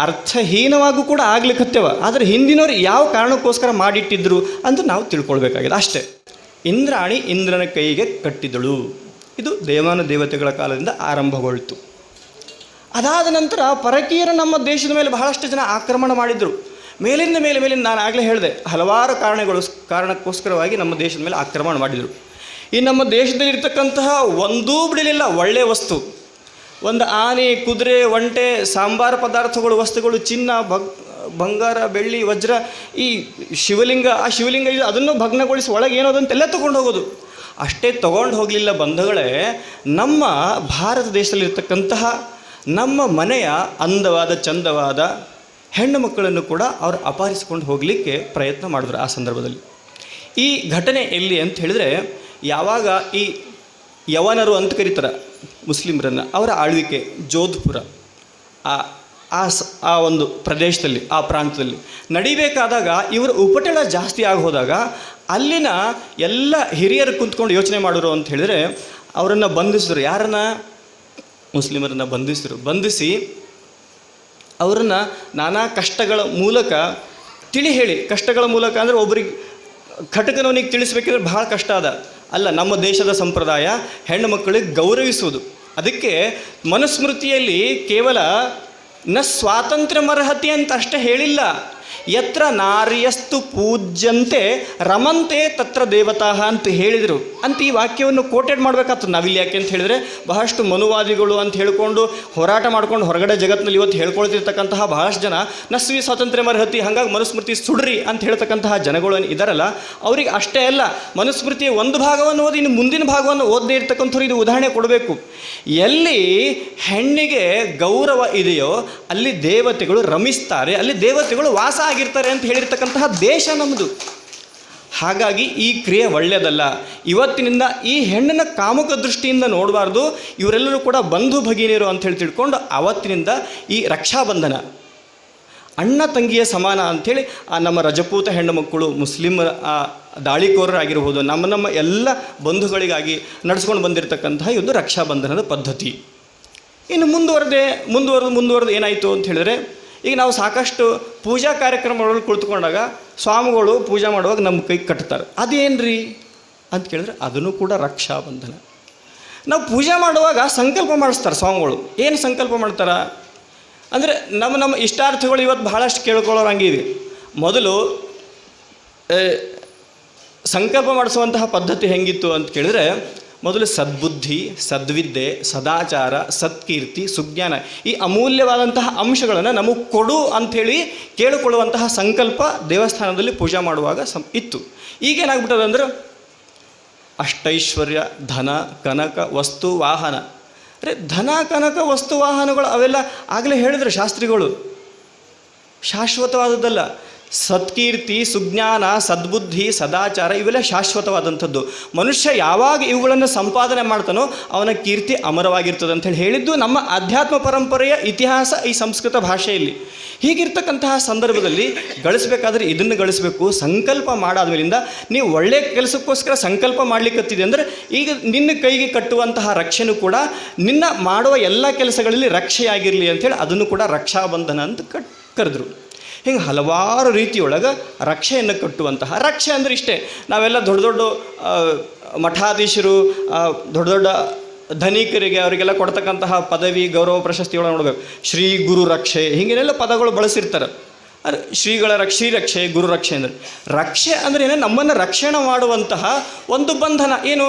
ಅರ್ಥಹೀನವಾಗೂ ಕೂಡ ಆಗ್ಲಿಕ್ಕತ್ತೇವ ಆದರೆ ಹಿಂದಿನವ್ರು ಯಾವ ಕಾರಣಕ್ಕೋಸ್ಕರ ಮಾಡಿಟ್ಟಿದ್ರು ಅಂತ ನಾವು ತಿಳ್ಕೊಳ್ಬೇಕಾಗಿದೆ. ಅಷ್ಟೇ. ಇಂದ್ರಾಣಿ ಇಂದ್ರನ ಕೈಗೆ ಕಟ್ಟಿದಳು. ಇದು ದೇವಾನು ದೇವತೆಗಳ ಕಾಲದಿಂದ ಆರಂಭಗೊಳ್ತು. ಅದಾದ ನಂತರ ಪರಕೀಯರು ನಮ್ಮ ದೇಶದ ಮೇಲೆ ಬಹಳಷ್ಟು ಜನ ಆಕ್ರಮಣ ಮಾಡಿದರು. ಮೇಲಿಂದ ಮೇಲೆ ಮೇಲಿಂದ ನಾನು ಆಗಲೇ ಹೇಳಿದೆ, ಹಲವಾರು ಕಾರಣಗಳು, ಕಾರಣಕ್ಕೋಸ್ಕರವಾಗಿ ನಮ್ಮ ದೇಶದ ಮೇಲೆ ಆಕ್ರಮಣ ಮಾಡಿದರು. ಈ ನಮ್ಮ ದೇಶದಲ್ಲಿ ಇರ್ತಕ್ಕಂತಹ ಒಂದೂ ಬಿಡಲಿಲ್ಲ ಒಳ್ಳೆಯ ವಸ್ತು. ಒಂದು ಆನೆ, ಕುದುರೆ, ಒಂಟೆ, ಸಾಂಬಾರ ಪದಾರ್ಥಗಳು, ವಸ್ತುಗಳು, ಚಿನ್ನ, ಭಗ್, ಬಂಗಾರ, ಬೆಳ್ಳಿ, ವಜ್ರ, ಈ ಶಿವಲಿಂಗ, ಆ ಶಿವಲಿಂಗ ಇದು ಅದನ್ನು ಭಗ್ನಗೊಳಿಸಿ ಒಳಗೆ ಏನೋ ಅದಂತೆಲ್ಲ ತೊಗೊಂಡು ಹೋಗೋದು. ಅಷ್ಟೇ ತೊಗೊಂಡು ಹೋಗಲಿಲ್ಲ ಬಂಧುಗಳೇ, ನಮ್ಮ ಭಾರತ ದೇಶದಲ್ಲಿರ್ತಕ್ಕಂತಹ ನಮ್ಮ ಮನೆಯ ಅಂದವಾದ, ಚಂದವಾದ ಹೆಣ್ಣು ಮಕ್ಕಳನ್ನು ಕೂಡ ಅವರು ಅಪಹರಿಸಿಕೊಂಡು ಹೋಗಲಿಕ್ಕೆ ಪ್ರಯತ್ನ ಮಾಡಿದ್ರು ಆ ಸಂದರ್ಭದಲ್ಲಿ. ಈ ಘಟನೆ ಎಲ್ಲಿ ಅಂತ ಹೇಳಿದ್ರೆ, ಯಾವಾಗ ಈ ಯವನರು ಅಂತ ಕರೀತಾರೆ, ಮುಸ್ಲಿಮರನ್ನು, ಅವರ ಆಳ್ವಿಕೆ ಜೋಧ್ಪುರ, ಆ ಆ ಸ, ಆ ಒಂದು ಪ್ರದೇಶದಲ್ಲಿ, ಆ ಪ್ರಾಂತದಲ್ಲಿ ನಡಿಬೇಕಾದಾಗ ಇವರ ಉಪಟಳ ಜಾಸ್ತಿ ಆಗಿ ಹೋದಾಗ ಅಲ್ಲಿನ ಎಲ್ಲ ಹಿರಿಯರು ಕುಂತ್ಕೊಂಡು ಯೋಚನೆ ಮಾಡೋರು ಅಂತ ಹೇಳಿದ್ರೆ, ಅವರನ್ನು ಬಂಧಿಸಿದ್ರು. ಯಾರನ್ನು? ಮುಸ್ಲಿಮರನ್ನು ಬಂಧಿಸಿದ್ರು. ಬಂಧಿಸಿ ಅವರನ್ನು ನಾನಾ ಕಷ್ಟಗಳ ಮೂಲಕ ತಿಳಿ ಹೇಳಿ. ಕಷ್ಟಗಳ ಮೂಲಕ ಅಂದರೆ ಒಬ್ರಿಗೆ ಖಟಕನವನಿಗೆ ತಿಳಿಸ್ಬೇಕಿದ್ರೆ ಭಾಳ ಕಷ್ಟ ಅದ. ಅಲ್ಲ, ನಮ್ಮ ದೇಶದ ಸಂಪ್ರದಾಯ ಹೆಣ್ಣು ಮಕ್ಕಳಿಗೆ ಗೌರವಿಸುವುದು. ಅದಕ್ಕೆ ಮನುಸ್ಮೃತಿಯಲ್ಲಿ ಕೇವಲ ನ ಸ್ವಾತಂತ್ರ್ಯ ಮರ್ಹತಿ ಅಂತ ಅಷ್ಟೇ ಹೇಳಿಲ್ಲ. ಯತ್ರ ನಾರ್ಯಸ್ತು ಪೂಜ್ಯಂತೆ ರಮಂತೆ ತತ್ರ ದೇವತಾ ಅಂತ ಹೇಳಿದರು. ಅಂತ ಈ ವಾಕ್ಯವನ್ನು ಕೋಟೆಡ್ ಮಾಡಬೇಕಾಗ್ತದೆ. ನಾವಿಲ್ಲಿ ಯಾಕೆ ಅಂತ ಹೇಳಿದ್ರೆ ಬಹಳಷ್ಟು ಮನುವಾದಿಗಳು ಅಂತ ಹೇಳ್ಕೊಂಡು ಹೋರಾಟ ಮಾಡ್ಕೊಂಡು ಹೊರಗಡೆ ಜಗತ್ತಿನಲ್ಲಿ ಇವತ್ತು ಹೇಳ್ಕೊಳ್ತಿರ್ತಕ್ಕಂತಹ ಬಹಳಷ್ಟು ಜನ ನಸ್ವಿ ಸ್ವಾತಂತ್ರ್ಯ ಮರ್ಹತಿ, ಹಾಗಾಗಿ ಮನುಸ್ಮೃತಿ ಸುಡ್ರಿ ಅಂತ ಹೇಳ್ತಕ್ಕಂತಹ ಜನಗಳು ಇದಾರಲ್ಲ, ಅವ್ರಿಗೆ ಅಷ್ಟೇ ಅಲ್ಲ, ಮನುಸ್ಮೃತಿಯ ಒಂದು ಭಾಗವನ್ನು ಓದಿ, ಇನ್ನು ಮುಂದಿನ ಭಾಗವನ್ನು ಓದದೇ ಇರ್ತಕ್ಕಂಥವ್ರು ಇದು ಉದಾಹರಣೆ ಕೊಡಬೇಕು. ಎಲ್ಲಿ ಹೆಣ್ಣಿಗೆ ಗೌರವ ಇದೆಯೋ ಅಲ್ಲಿ ದೇವತೆಗಳು ರಮಿಸ್ತಾರೆ, ಅಲ್ಲಿ ದೇವತೆಗಳು ವಾಸ ಆಗಿರ್ತಾರೆ ಅಂತ ಹೇಳಿರ್ತಕ್ಕಂತಹ ದೇಶ ನಮ್ಮದು ಹಾಗಾಗಿ ಈ ಕ್ರಿಯೆ ಒಳ್ಳೆಯದಲ್ಲ. ಇವತ್ತಿನಿಂದ ಈ ಹೆಣ್ಣಿನ ಕಾಮುಕ ದೃಷ್ಟಿಯಿಂದ ನೋಡಬಾರ್ದು. ಇವರೆಲ್ಲರೂ ಕೂಡ ಬಂಧು ಭಗಿನಿಯರು ಅಂತ ಹೇಳಿ ತಿಳ್ಕೊಂಡು ಅವತ್ತಿನಿಂದ ಈ ರಕ್ಷಾಬಂಧನ ಅಣ್ಣ ತಂಗಿಯ ಸಮಾನ ಅಂಥೇಳಿ ನಮ್ಮ ರಜಪೂತ ಹೆಣ್ಣು ಮಕ್ಕಳು ಮುಸ್ಲಿಮ್ ದಾಳಿಕೋರರಾಗಿರ್ಬೋದು ನಮ್ಮ ನಮ್ಮ ಎಲ್ಲ ಬಂಧುಗಳಿಗಾಗಿ ನಡೆಸ್ಕೊಂಡು ಬಂದಿರತಕ್ಕಂತಹ ಒಂದು ರಕ್ಷಾಬಂಧನದ ಪದ್ಧತಿ. ಇನ್ನು ಮುಂದುವರೆದೆ, ಮುಂದುವರೆದು ಮುಂದುವರೆದು ಏನಾಯಿತು ಅಂತ ಹೇಳಿದ್ರೆ ಈಗ ನಾವು ಸಾಕಷ್ಟು ಪೂಜಾ ಕಾರ್ಯಕ್ರಮಗಳಲ್ಲಿ ಕುಳಿತುಕೊಂಡಾಗ ಸ್ವಾಮಿಗಳು ಪೂಜೆ ಮಾಡುವಾಗ ನಮ್ಮ ಕೈ ಕಟ್ತಾರೆ. ಅದೇನ್ರಿ? ಅಂತ ಕೇಳಿದ್ರೆ ಅದನ್ನು ಕೂಡ ರಕ್ಷಾಬಂಧನ. ನಾವು ಪೂಜೆ ಮಾಡುವಾಗ ಸಂಕಲ್ಪ ಮಾಡಿಸ್ತಾರೆ ಸ್ವಾಮಿಗಳು. ಏನು ಸಂಕಲ್ಪ ಮಾಡ್ತಾರೆ? ಅಂದರೆ ನಮ್ಮ ನಮ್ಮ ಇಷ್ಟಾರ್ಥಗಳು ಇವತ್ತು ಭಾಳಷ್ಟು ಕೇಳ್ಕೊಳ್ಳೋರು ಹಂಗಿದೆ ಮೊದಲು ಸಂಕಲ್ಪ ಮಾಡಿಸುವಂತಹ ಪದ್ಧತಿ ಹೆಂಗಿತ್ತು ಅಂತ ಕೇಳಿದ್ರೆ ಮೊದಲು ಸದ್ಬುದ್ಧಿ, ಸದ್ವಿದ್ಯೆ, ಸದಾಚಾರ, ಸತ್ಕೀರ್ತಿ, ಸುಜ್ಞಾನ ಈ ಅಮೂಲ್ಯವಾದಂತಹ ಅಂಶಗಳನ್ನು ನಮಗೆ ಕೊಡು ಅಂಥೇಳಿ ಕೇಳಿಕೊಳ್ಳುವಂತಹ ಸಂಕಲ್ಪ ದೇವಸ್ಥಾನದಲ್ಲಿ ಪೂಜೆ ಮಾಡುವಾಗ ಸಂ ಇತ್ತು. ಈಗೇನಾಗ್ಬಿಟ್ಟದೆ ಅಂದ್ರೆ ಅಷ್ಟೈಶ್ವರ್ಯ, ಧನ, ಕನಕ, ವಸ್ತು, ವಾಹನ. ಅರೆ ಧನ, ಕನಕ, ವಸ್ತು, ವಾಹನಗಳು ಅವೆಲ್ಲ ಆಗಲೇ ಹೇಳಿದ್ರು ಶಾಸ್ತ್ರಿಗಳು. ಶಾಶ್ವತವಾದದ್ದಲ್ಲ. ಸತ್ಕೀರ್ತಿ, ಸುಜ್ಞಾನ, ಸದ್ಬುದ್ಧಿ, ಸದಾಚಾರ ಇವೆಲ್ಲ ಶಾಶ್ವತವಾದಂಥದ್ದು. ಮನುಷ್ಯ ಯಾವಾಗ ಇವುಗಳನ್ನು ಸಂಪಾದನೆ ಮಾಡ್ತಾನೋ ಅವನ ಕೀರ್ತಿ ಅಮರವಾಗಿರ್ತದೆ ಅಂತ ಹೇಳಿ ಹೇಳಿದ್ದು ನಮ್ಮ ಅಧ್ಯಾತ್ಮ ಪರಂಪರೆಯ ಇತಿಹಾಸ ಈ ಸಂಸ್ಕೃತ ಭಾಷೆಯಲ್ಲಿ. ಹೀಗಿರ್ತಕ್ಕಂತಹ ಸಂದರ್ಭದಲ್ಲಿ ಗಳಿಸ್ಬೇಕಾದ್ರೆ ಇದನ್ನು ಗಳಿಸಬೇಕು. ಸಂಕಲ್ಪ ಮಾಡಾದ್ಮೇಲಿಂದ ನೀವು ಒಳ್ಳೆ ಕೆಲಸಕ್ಕೋಸ್ಕರ ಸಂಕಲ್ಪ ಮಾಡಲಿಕ್ಕತ್ತಿದೆ ಅಂದರೆ ಈಗ ನಿನ್ನ ಕೈಗೆ ಕಟ್ಟುವಂತಹ ರಕ್ಷೆನೂ ಕೂಡ ನಿನ್ನ ಮಾಡುವ ಎಲ್ಲ ಕೆಲಸಗಳಲ್ಲಿ ರಕ್ಷೆಯಾಗಿರಲಿ ಅಂಥೇಳಿ ಅದನ್ನು ಕೂಡ ರಕ್ಷಾಬಂಧನ ಅಂತ ಕಟ್ ಕರೆದ್ರು. ಹಿಂಗೆ ಹಲವಾರು ರೀತಿಯೊಳಗೆ ರಕ್ಷೆಯನ್ನು ಕಟ್ಟುವಂತಹ, ರಕ್ಷೆ ಅಂದರೆ ಇಷ್ಟೇ. ನಾವೆಲ್ಲ ದೊಡ್ಡ ದೊಡ್ಡ ಮಠಾಧೀಶರು ದೊಡ್ಡ ದೊಡ್ಡ ಧನಿಕರಿಗೆ ಅವರಿಗೆಲ್ಲ ಕೊಡ್ತಕ್ಕಂತಹ ಪದವಿ, ಗೌರವ, ಪ್ರಶಸ್ತಿಗಳನ್ನ ನೋಡಬೇಕು. ಶ್ರೀ ಗುರು ರಕ್ಷೆ, ಹೀಗೇನೆಲ್ಲ ಪದಗಳು ಬಳಸಿರ್ತಾರೆ. ಅದು ಶ್ರೀಗಳ ರಕ್ಷ ರಕ್ಷೆ, ಗುರು ರಕ್ಷೆ ಅಂದರೆ. ರಕ್ಷೆ ಅಂದರೆ ಏನೇ? ನಮ್ಮನ್ನು ರಕ್ಷಣೆ ಮಾಡುವಂತಹ ಒಂದು ಬಂಧನ. ಏನು?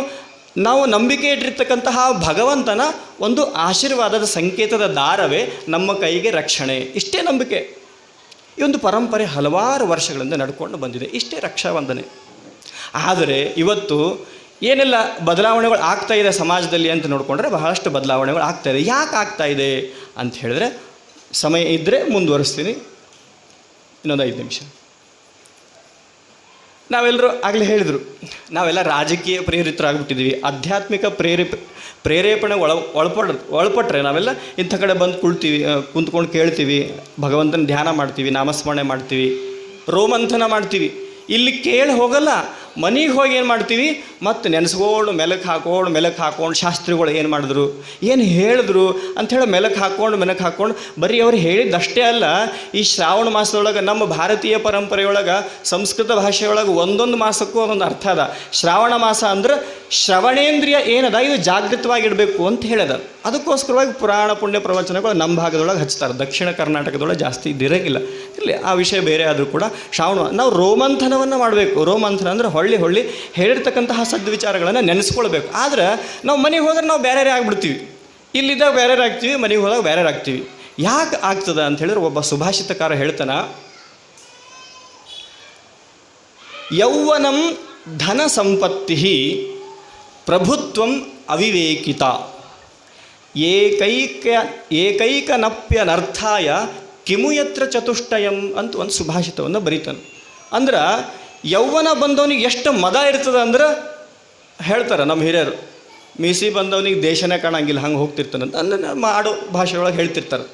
ನಾವು ನಂಬಿಕೆ ಇಟ್ಟಿರ್ತಕ್ಕಂತಹ ಭಗವಂತನ ಒಂದು ಆಶೀರ್ವಾದದ ಸಂಕೇತದ ದಾರವೇ ನಮ್ಮ ಕೈಗೆ ರಕ್ಷಣೆ. ಇಷ್ಟೇ ನಂಬಿಕೆ. ಈ ಒಂದು ಪರಂಪರೆ ಹಲವಾರು ವರ್ಷಗಳಿಂದ ನಡ್ಕೊಂಡು ಬಂದಿದೆ. ಇಷ್ಟೇ ರಕ್ಷಾಬಂಧನೆ. ಆದರೆ ಇವತ್ತು ಏನೆಲ್ಲ ಬದಲಾವಣೆಗಳು ಆಗ್ತಾ ಇದೆ ಸಮಾಜದಲ್ಲಿ ಅಂತ ನೋಡಿಕೊಂಡ್ರೆ ಬಹಳಷ್ಟು ಬದಲಾವಣೆಗಳು ಆಗ್ತಾ ಇದೆ. ಯಾಕೆ ಆಗ್ತಾ ಇದೆ ಅಂತ ಹೇಳಿದ್ರೆ, ಸಮಯ ಇದ್ದರೆ ಮುಂದುವರಿಸ್ತೀನಿ. ಇನ್ನೊಂದು ಐದು ನಿಮಿಷ. ನಾವೆಲ್ಲರೂ ಆಗಲೇ ಹೇಳಿದರು, ನಾವೆಲ್ಲ ರಾಜಕೀಯ ಪ್ರೇರಿತರಾಗ್ಬಿಟ್ಟಿದ್ದೀವಿ, ಆಧ್ಯಾತ್ಮಿಕ ಪ್ರೇರೇಪ ಪ್ರೇರೇಪಣೆ ಒಳ, ಒಳಪಡ, ಒಳಪಟ್ರೆ ನಾವೆಲ್ಲ ಇಂಥ ಕಡೆ ಬಂದು ಕುಳ್ತೀವಿ ಕುಂತ್ಕೊಂಡು ಕೇಳ್ತೀವಿ, ಭಗವಂತನ ಧ್ಯಾನ ಮಾಡ್ತೀವಿ, ನಾಮಸ್ಮರಣೆ ಮಾಡ್ತೀವಿ, ರೋಮಂಥನ ಮಾಡ್ತೀವಿ. ಇಲ್ಲಿ ಕೇಳಿ ಹೋಗಲ್ಲ ಮನೆಗೆ ಹೋಗಿ ಏನು ಮಾಡ್ತೀವಿ? ಮತ್ತು ನೆನೆಸ್ಕೊಂಡು ಮೆಲಕ್ ಹಾಕೊಂಡು ಮೆಲಕ್ ಹಾಕೊಂಡು ಶಾಸ್ತ್ರಿಗಳು ಏನು ಮಾಡಿದ್ರು? ಏನು ಹೇಳಿದ್ರು? ಅಂಥೇಳಿ ಮೆಲಕ್ ಹಾಕ್ಕೊಂಡು, ಮೆಲಕ್ ಹಾಕೊಂಡು ಬರೀ ಅವ್ರು ಹೇಳಿದ್ದಷ್ಟೇ ಅಲ್ಲ, ಈ ಶ್ರಾವಣ ಮಾಸದೊಳಗೆ ನಮ್ಮ ಭಾರತೀಯ ಪರಂಪರೆಯೊಳಗೆ, ಸಂಸ್ಕೃತ ಭಾಷೆಯೊಳಗೆ ಒಂದೊಂದು ಮಾಸಕ್ಕೂ ಒಂದೊಂದು ಅರ್ಥ ಅದ. ಶ್ರಾವಣ ಮಾಸ ಅಂದ್ರೆ ಶ್ರವಣೇಂದ್ರಿಯ ಏನದ? ಇದು ಜಾಗೃತವಾಗಿಡಬೇಕು ಅಂತ ಹೇಳದ. ಅದಕ್ಕೋಸ್ಕರವಾಗಿ ಪುರಾಣ ಪುಣ್ಯ ಪ್ರವಚನಗಳು ನಮ್ಮ ಭಾಗದೊಳಗೆ ಹಚ್ತಾರೆ. ದಕ್ಷಿಣ ಕರ್ನಾಟಕದೊಳಗೆ ಜಾಸ್ತಿ ಇದ್ದಿರಂಗಿಲ್ಲ. ಇಲ್ಲಿ ಆ ವಿಷಯ ಬೇರೆ ಆದರೂ ಕೂಡ ಶ್ರಾವಣ, ನಾವು ರೋಮಂಥನವನ್ನು ಮಾಡಬೇಕು. ರೋಮಂಥನ ಅಂದರೆ ಹೊಳ್ಳಿ ಹೊಳ್ಳಿ ಹೇಳಿರ್ತಕ್ಕಂತಹ ಸದ್ವಿಚಾರಗಳನ್ನು ನೆನೆಸ್ಕೊಳ್ಬೇಕು. ಆದ್ರೆ ನಾವು ಮನೆಗೆ ಹೋದ್ರೆ ನಾವು ಬೇರೆ ಆಗಿಬಿಡ್ತೀವಿ. ಇಲ್ಲಿದ್ದಾಗ ಬೇರೆ ಆಗ್ತೀವಿ, ಮನೆಗೆ ಹೋದಾಗ ಬೇರೆ ಆಗ್ತೀವಿ. ಯಾಕೆ ಆಗ್ತದ ಅಂತ ಹೇಳಿದ್ರೆ ಒಬ್ಬ ಸುಭಾಷಿತಕಾರ ಹೇಳ್ತಾನ, ಯೌವನಂ ಧನ ಸಂಪತ್ತಿ ಪ್ರಭುತ್ವಂ ಅವಿವೇಕಿತ. ಏಕೈಕ ಏಕೈಕನಪ್ಯನರ್ಥಾಯ ಕಿಮು ಯತ್ರ ಚತುಷ್ಟಯಂ ಅಂತ ಒಂದು ಸುಭಾಷಿತವನ್ನು ಬರೀತಾನೆ. ಅಂದ್ರೆ ಯೌವನ ಬಂದವನಿಗೆ ಎಷ್ಟು ಮದ ಇರ್ತದೆ ಅಂದ್ರೆ ಹೇಳ್ತಾರೆ ನಮ್ಮ ಹಿರಿಯರು, ಮೀಸಿ ಬಂದವನಿಗೆ ದೇಶನೇ ಕಾಣಂಗಿಲ್ಲ, ಹಂಗೆ ಹೋಗ್ತಿರ್ತಾನಂತ ಅಂದ್ರೆ ಮಾಡೋ ಭಾಷೆಯೊಳಗೆ ಹೇಳ್ತಿರ್ತಾರೆ.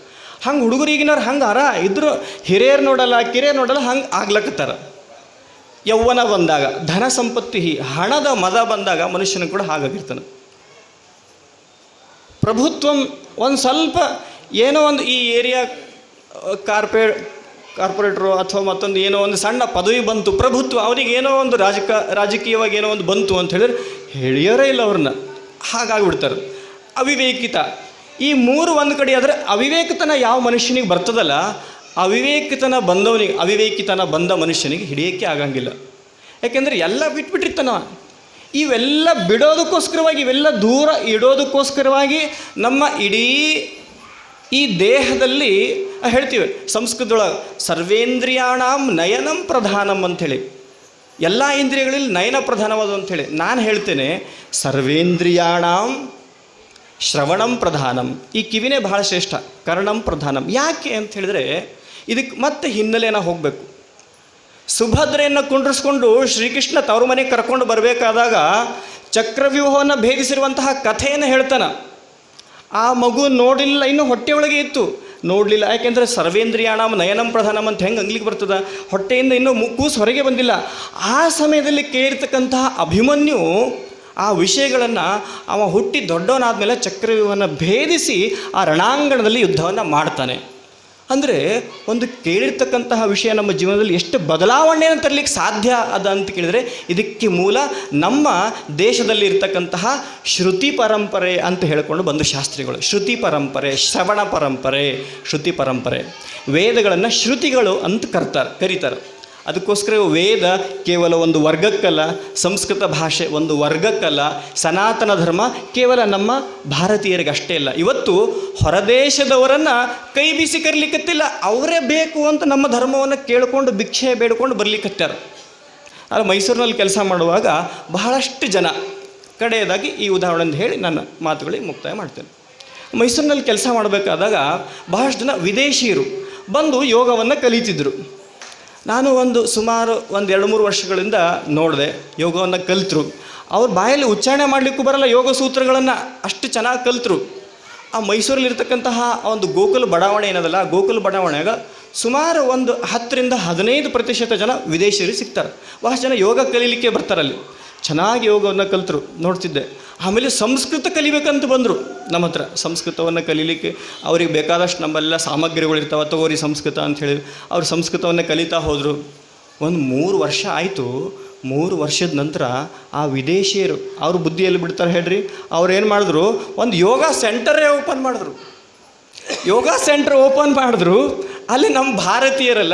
ಹಂಗೆ ಹುಡುಗರಿಗಿನವ್ರು ಹಂಗೆ ಅರ ಇದ್ರು ಹಿರಿಯರು ನೋಡಲ್ಲ, ಕಿರಿಯರು ನೋಡಲ್ಲ, ಹಂಗೆ ಆಗ್ಲಕ್ಕತ್ತಾರ ಯೌವನ ಬಂದಾಗ, ಧನ ಸಂಪತ್ತಿ ಹಣದ ಮದ ಬಂದಾಗ ಮನುಷ್ಯನ ಕೂಡ ಹಾಗಾಗಿರ್ತಾನೆ. ಪ್ರಭುತ್ವಂ ಒಂದು ಸ್ವಲ್ಪ ಏನೋ ಒಂದು ಈ ಏರಿಯಾ ಕಾರ್ಪೇ ಕಾರ್ಪೊರೇಟ್ರು ಅಥವಾ ಮತ್ತೊಂದು ಏನೋ ಒಂದು ಸಣ್ಣ ಪದವಿ ಬಂತು, ಪ್ರಭುತ್ವ, ಅವರಿಗೆ ಏನೋ ಒಂದು ರಾಜಕ, ರಾಜಕೀಯವಾಗಿ ಏನೋ ಒಂದು ಬಂತು ಅಂತ ಹೇಳಿದ್ರೆ ಹೇಳಿಯೋರೇ ಇಲ್ಲ ಅವ್ರನ್ನ. ಹಾಗಾಗ್ಬಿಡ್ತಾರೆ. ಅವಿವೇಕಿತ. ಈ ಮೂರು ಒಂದು ಕಡೆ ಆದರೆ ಅವಿವೇಕತನ ಯಾವ ಮನುಷ್ಯನಿಗೆ ಬರ್ತದಲ್ಲ, ಅವಿವೇಕಿತನ ಬಂದವನಿಗೆ, ಅವಿವೇಕಿತನ ಬಂದ ಮನುಷ್ಯನಿಗೆ ಹಿಡಿಯೋಕ್ಕೆ ಆಗಂಗಿಲ್ಲ. ಯಾಕೆಂದರೆ ಎಲ್ಲ ಬಿಟ್ಬಿಟ್ಟಿರ್ತಾನ. ಇವೆಲ್ಲ ಬಿಡೋದಕ್ಕೋಸ್ಕರವಾಗಿ, ಇವೆಲ್ಲ ದೂರ ಇಡೋದಕ್ಕೋಸ್ಕರವಾಗಿ ನಮ್ಮ ಇಡೀ ಈ ದೇಹದಲ್ಲಿ ಹೇಳ್ತೀವಿ, ಸಂಸ್ಕೃತದೊಳಗೆ ಸರ್ವೇಂದ್ರಿಯಾಣಾಂ ನಯನಂ ಪ್ರಧಾನಂ ಅಂಥೇಳಿ ಎಲ್ಲ ಇಂದ್ರಿಯಗಳಲ್ಲಿ ನಯನ ಪ್ರಧಾನವಾದ ಅಂಥೇಳಿ ನಾನು ಹೇಳ್ತೇನೆ, ಸರ್ವೇಂದ್ರಿಯಾಣಾಂ ಶ್ರವಣಂ ಪ್ರಧಾನಂ. ಈ ಕಿವಿನೇ ಬಹಳ ಶ್ರೇಷ್ಠ, ಕರ್ಣಂ ಪ್ರಧಾನಂ. ಯಾಕೆ ಅಂತ ಹೇಳಿದ್ರೆ ಇದಕ್ಕೆ ಮತ್ತೆ ಹಿನ್ನೆಲೆನ ಹೋಗಬೇಕು. ಸುಭದ್ರೆಯನ್ನು ಕುಂಡ್ರಿಸ್ಕೊಂಡು ಶ್ರೀಕೃಷ್ಣ ತವರು ಮನೆಗೆ ಕರ್ಕೊಂಡು ಬರಬೇಕಾದಾಗ ಚಕ್ರವ್ಯೂಹವನ್ನು ಭೇದಿಸಿರುವಂತಹ ಕಥೆಯನ್ನು ಹೇಳ್ತಾನೆ. ಆ ಮಗು ನೋಡಿಲ್ಲ ಇನ್ನು ಹೊಟ್ಟೆಯೊಳಗೆ ಇತ್ತು. ನೋಡಲಿಲ್ಲ, ಯಾಕೆಂದರೆ ಸರ್ವೇಂದ್ರಿಯಾಣಂ ನಯನಂ ಪ್ರಧಾನಂ ಅಂತ ಹೆಂಗೆ ಅಂಗ್ಲಿಕ್ಕೆ ಬರ್ತದೆ? ಹೊಟ್ಟೆಯಿಂದ ಇನ್ನೂ ಮು- ಕೂಸು ಹೊರಗೆ ಬಂದಿಲ್ಲ. ಆ ಸಮಯದಲ್ಲಿ ಕೇಳಿರ್ತಕ್ಕಂತಹ ಅಭಿಮನ್ಯು ಆ ವಿಷಯಗಳನ್ನು ಅವ ಹುಟ್ಟಿ ದೊಡ್ಡವನಾದ ಮೇಲೆ ಚಕ್ರವ್ಯೂಹವನ್ನು ಭೇದಿಸಿ ಆ ರಣಾಂಗಣದಲ್ಲಿ ಯುದ್ಧವನ್ನು ಮಾಡ್ತಾನೆ. ಅಂದರೆ ಒಂದು ಕೇಳಿರ್ತಕ್ಕಂತಹ ವಿಷಯ ನಮ್ಮ ಜೀವನದಲ್ಲಿ ಎಷ್ಟು ಬದಲಾವಣೆಯನ್ನು ತರಲಿಕ್ಕೆ ಸಾಧ್ಯ ಅದ ಅಂತ ಕೇಳಿದರೆ ಇದಕ್ಕೆ ಮೂಲ ನಮ್ಮ ದೇಶದಲ್ಲಿ ಇರ್ತಕ್ಕಂತಹ ಶ್ರುತಿ ಪರಂಪರೆ ಅಂತ ಹೇಳಿಕೊಂಡು ಬಂದು ಶಾಸ್ತ್ರಿಗಳು. ಶ್ರುತಿ ಪರಂಪರೆ, ಶ್ರವಣ ಪರಂಪರೆ, ಶ್ರುತಿ ಪರಂಪರೆ. ವೇದಗಳನ್ನು ಶ್ರುತಿಗಳು ಅಂತ ಕರ್ತಾರೆ, ಕರೀತಾರೆ. ಅದಕ್ಕೋಸ್ಕರ ವೇದ ಕೇವಲ ಒಂದು ವರ್ಗಕ್ಕಲ್ಲ, ಸಂಸ್ಕೃತ ಭಾಷೆ ಒಂದು ವರ್ಗಕ್ಕಲ್ಲ, ಸನಾತನ ಧರ್ಮ ಕೇವಲ ನಮ್ಮ ಭಾರತೀಯರಿಗೆ ಅಷ್ಟೇ ಇಲ್ಲ. ಇವತ್ತು ಹೊರದೇಶದವರನ್ನು ಕೈ ಬೀಸಿ ಕರಲಿಕ್ಕತ್ತಿಲ್ಲ, ಅವರೇ ಬೇಕು ಅಂತ ನಮ್ಮ ಧರ್ಮವನ್ನು ಕೇಳಿಕೊಂಡು, ಭಿಕ್ಷೆ ಬೇಡಿಕೊಂಡು ಬರ್ಲಿಕ್ಕತ್ತಾರ ಆದರೆ ಮೈಸೂರಿನಲ್ಲಿ ಕೆಲಸ ಮಾಡುವಾಗ ಬಹಳಷ್ಟು ಜನ, ಕಡೆಯದಾಗಿ ಈ ಉದಾಹರಣೆ ಅಂತ ಹೇಳಿ ನನ್ನ ಮಾತುಗಳಿಗೆ ಮುಕ್ತಾಯ ಮಾಡ್ತೇನೆ. ಮೈಸೂರಿನಲ್ಲಿ ಕೆಲಸ ಮಾಡಬೇಕಾದಾಗ ಬಹಳಷ್ಟು ಜನ ವಿದೇಶಿಯರು ಬಂದು ಯೋಗವನ್ನು ಕಲಿತಿದ್ದರು ನಾನು ಒಂದು ಸುಮಾರು ಒಂದು ಎರಡು ಮೂರು ವರ್ಷಗಳಿಂದ ನೋಡಿದೆ, ಯೋಗವನ್ನು ಕಲಿತರು. ಅವ್ರ ಬಾಯಲ್ಲಿ ಉಚ್ಚಾರಣೆ ಮಾಡಲಿಕ್ಕೂ ಬರಲ್ಲ, ಯೋಗ ಸೂತ್ರಗಳನ್ನು ಅಷ್ಟು ಚೆನ್ನಾಗಿ ಕಲಿತರು. ಆ ಮೈಸೂರಲ್ಲಿರ್ತಕ್ಕಂತಹ ಒಂದು ಗೋಕುಲ ಬಡಾವಣೆ ಏನದಲ್ಲ ಗೋಕುಲ ಬಡಾವಣೆಯಾಗ ಸುಮಾರು ಒಂದು ಹತ್ತರಿಂದ ಹದಿನೈದು ಪ್ರತಿಶತ ಜನ ವಿದೇಶಿಯರು ಸಿಗ್ತಾರೆ. ಬಹಳಷ್ಟು ಜನ ಯೋಗ ಕಲೀಲಿಕ್ಕೆ ಬರ್ತಾರಲ್ಲಿ. ಚೆನ್ನಾಗಿ ಯೋಗವನ್ನು ಕಲಿತರು, ನೋಡ್ತಿದ್ದೆ. ಆಮೇಲೆ ಸಂಸ್ಕೃತ ಕಲಿಬೇಕಂತ ಬಂದರು. ನಮ್ಮ ಹತ್ರ ಸಂಸ್ಕೃತವನ್ನು ಕಲೀಲಿಕ್ಕೆ ಅವ್ರಿಗೆ ಬೇಕಾದಷ್ಟು ನಮ್ಮೆಲ್ಲ ಸಾಮಗ್ರಿಗಳು ಇರ್ತಾವೆ, ತಗೋರಿ ಸಂಸ್ಕೃತ ಅಂತ ಹೇಳಿ ಅವ್ರು ಸಂಸ್ಕೃತವನ್ನು ಕಲಿತಾ ಹೋದರು. ಒಂದು ಮೂರು ವರ್ಷ ಆಯಿತು. ಮೂರು ವರ್ಷದ ನಂತರ ಆ ವಿದೇಶಿಯರು, ಅವ್ರ ಬುದ್ಧಿಯಲ್ಲಿ ಬಿಡ್ತಾರೆ ಹೇಳ್ರಿ, ಅವ್ರು ಏನು ಮಾಡಿದ್ರು, ಒಂದು ಯೋಗ ಸೆಂಟರೇ ಓಪನ್ ಮಾಡಿದ್ರು. ಯೋಗ ಸೆಂಟರ್ ಓಪನ್ ಮಾಡಿದ್ರು. ಅಲ್ಲಿ ನಮ್ಮ ಭಾರತೀಯರಲ್ಲ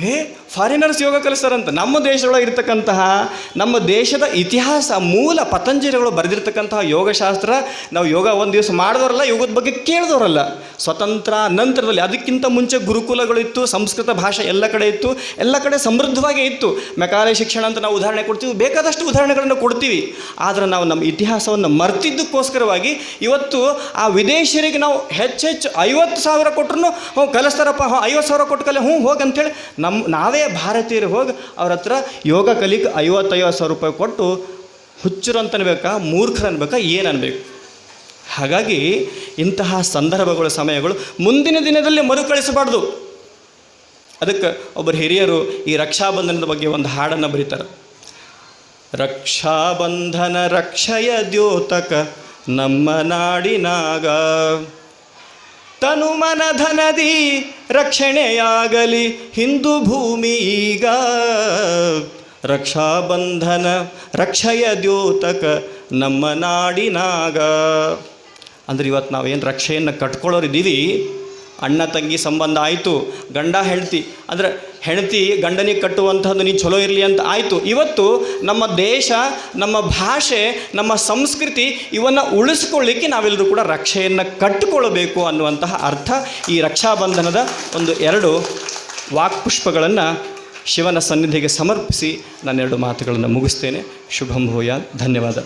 ಏ ಫಾರಿನರ್ಸ್ ಯೋಗ ಕಲಿಸ್ತಾರಂತ. ನಮ್ಮ ದೇಶದೊಳಗೆ ಇರ್ತಕ್ಕಂತಹ, ನಮ್ಮ ದೇಶದ ಇತಿಹಾಸ ಮೂಲ ಪತಂಜಲಿಗಳು ಬರೆದಿರ್ತಕ್ಕಂತಹ ಯೋಗಶಾಸ್ತ್ರ, ನಾವು ಯೋಗ ಒಂದು ದಿವಸ ಮಾಡಿದವರಲ್ಲ, ಯೋಗದ ಬಗ್ಗೆ ಕೇಳಿದವರಲ್ಲ. ಸ್ವತಂತ್ರ ನಂತರದಲ್ಲಿ ಅದಕ್ಕಿಂತ ಮುಂಚೆ ಗುರುಕುಲಗಳು ಇತ್ತು, ಸಂಸ್ಕೃತ ಭಾಷೆ ಎಲ್ಲ ಕಡೆ ಇತ್ತು, ಎಲ್ಲ ಕಡೆ ಸಮೃದ್ಧವಾಗಿ ಇತ್ತು. ಮೆಕಾಲೆ ಶಿಕ್ಷಣ ಅಂತ ನಾವು ಉದಾಹರಣೆ ಕೊಡ್ತೀವಿ, ಬೇಕಾದಷ್ಟು ಉದಾಹರಣೆಗಳನ್ನು ಕೊಡ್ತೀವಿ. ಆದರೆ ನಾವು ನಮ್ಮ ಇತಿಹಾಸವನ್ನು ಮರ್ತಿದ್ದಕ್ಕೋಸ್ಕರವಾಗಿ ಇವತ್ತು ಆ ವಿದೇಶಿಯರಿಗೆ ನಾವು ಹೆಚ್ಚೆಚ್ಚು ಐವತ್ತು ಸಾವಿರ ಕೊಟ್ಟರು ಹ್ಞೂ, ಕಲಿಸ್ತಾರಪ್ಪ, ಹ್ಞೂ, ಐವತ್ತು ಸಾವಿರ ಕೊಟ್ಟು ಕಲೆ, ಹ್ಞೂ ಹೋಗಿ ಅಂತೇಳಿ ನಮ್ಮ ನಾವೇ ಭಾರತೀಯರು ಹೋಗಿ ಅವ್ರ ಹತ್ರ ಯೋಗ ಕಲಿಕೆ ಐವತ್ತೈವತ್ತು ಸಾವಿರ ರೂಪಾಯಿ ಕೊಟ್ಟು ಹುಚ್ಚರು ಅಂತ ಅನ್ಬೇಕಾ ಮೂರ್ಖರು ಅನ್ಬೇಕಾ ಏನು ಅನ್ಬೇಕು ಹಾಗಾಗಿ ಇಂತಹ ಸಂದರ್ಭಗಳು, ಸಮಯಗಳು ಮುಂದಿನ ದಿನದಲ್ಲಿ ಮರುಕಳಿಸಬಾರ್ದು. ಅದಕ್ಕೆ ಒಬ್ಬರು ಹಿರಿಯರು ಈ ರಕ್ಷಾಬಂಧನದ ಬಗ್ಗೆ ಒಂದು ಹಾಡನ್ನು ಬರೀತಾರೆ. ರಕ್ಷಾಬಂಧನ ರಕ್ಷಯ ದ್ಯೋತಕ ನಮ್ಮ ನಾಡಿನಾಗ. ತನು ಮನ ಧನದಿ ರಕ್ಷಣೆಯಾಗಲಿ ಹಿಂದೂ ಭೂಮಿ ಈಗ. ರಕ್ಷಾಬಂಧನ ರಕ್ಷಯ ದ್ಯೋತಕ ನಮ್ಮ ನಾಡಿನಾಗ. ಅಂದ್ರೆ ಇವತ್ತು ನಾವು ಏನು ರಕ್ಷೆಯನ್ನು ಕಟ್ಕೊಳ್ಳೋರಿದ್ದೀವಿ ಅಣ್ಣ ತಂಗಿ ಸಂಬಂಧ ಆಯಿತು, ಗಂಡ ಹೆಂಡತಿ. ಅಂದರೆ ಹೆಂಡತಿ ಗಂಡನಿಗೆ ಕಟ್ಟುವಂಥದ್ದು ನೀ ಚಲೋ ಇರಲಿ ಅಂತ ಆಯಿತು. ಇವತ್ತು ನಮ್ಮ ದೇಶ, ನಮ್ಮ ಭಾಷೆ, ನಮ್ಮ ಸಂಸ್ಕೃತಿ ಇವನ್ನು ಉಳಿಸ್ಕೊಳ್ಳಿಕ್ಕೆ ನಾವೆಲ್ಲರೂ ಕೂಡ ರಕ್ಷೆಯನ್ನು ಕಟ್ಟಿಕೊಳ್ಳಬೇಕು ಅನ್ನುವಂತಹ ಅರ್ಥ ಈ ರಕ್ಷಾಬಂಧನದ ಒಂದು ಎರಡು ವಾಕ್ಪುಷ್ಪಗಳನ್ನು ಶಿವನ ಸನ್ನಿಧಿಗೆ ಸಮರ್ಪಿಸಿ ನಾನೆರಡು ಮಾತುಗಳನ್ನು ಮುಗಿಸ್ತೇನೆ. ಶುಭಂ ಭೂಯ ಧನ್ಯವಾದ.